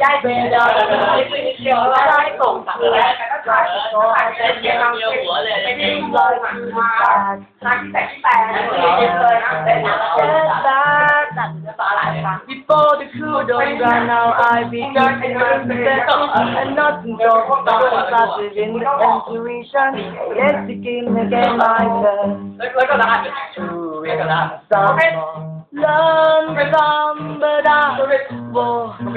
ได้เบลอเดี๋ยวเราได้ส่งสังเกตแล้วก็ถ่ายตัวแต่เดี๋ยวเราเป็นเรื่องเลยมาทักแต่ที่แปดเลยนะแต่หนักเลย Before the coup d'etat, now I began to understand and nothing wrong about the classes in the intuition. Yes, the king again, my turn. Learn the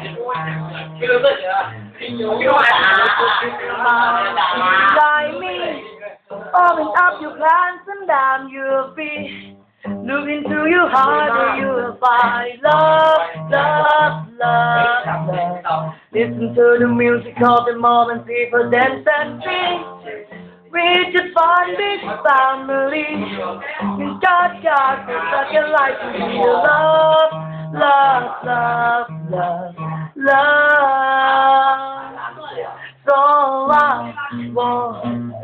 Like me, open up your plans and down your feet. Look into your heart and you will find love, love, love. Listen to the music of the moment, people dance and sing. We just find this family. In God, God, such a life be love, love, love, love. So I won't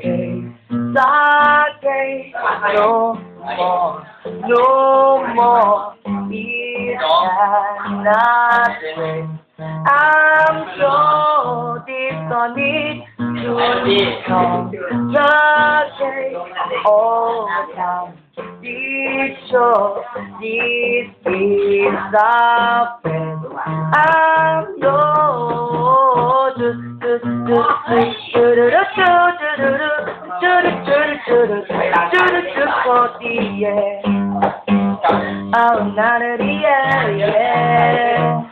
sake, no more, no more. It cannot I'm so disconnected to come sake all the time. This show, this is the. I'm no do for the yeah. Oh, not at the yeah, yeah.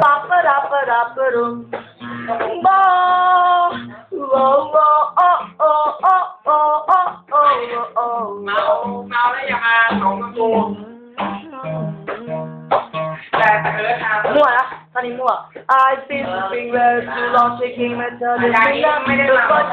Papa da pa da pa dum. Bo, wo wo oh oh oh oh oh oh oh เมาเมาแล้วอย่ามาสองตัวแต่แต่เออทำ มั่วนะ anymore. I feel the fingers, too long shaking my turn, the finger, the foot,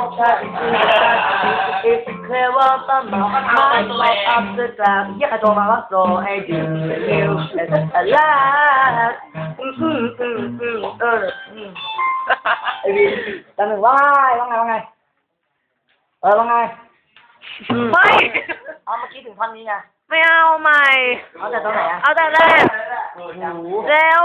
If you clear up my mouth, my mouth up the cloud, yeah, I don't know what's all I do, you as a lad. Mm, mm, mm, mm, uh, mm. แต่หนึ่งว่าไงว่าไงว่าไง เออว่าไงไม่เอาเมื่อกี้ถึงท่อนนี้ไง ไม่เอาใหม่ เอาแต่ตรงไหนอะเอาแต่แรกเร็ว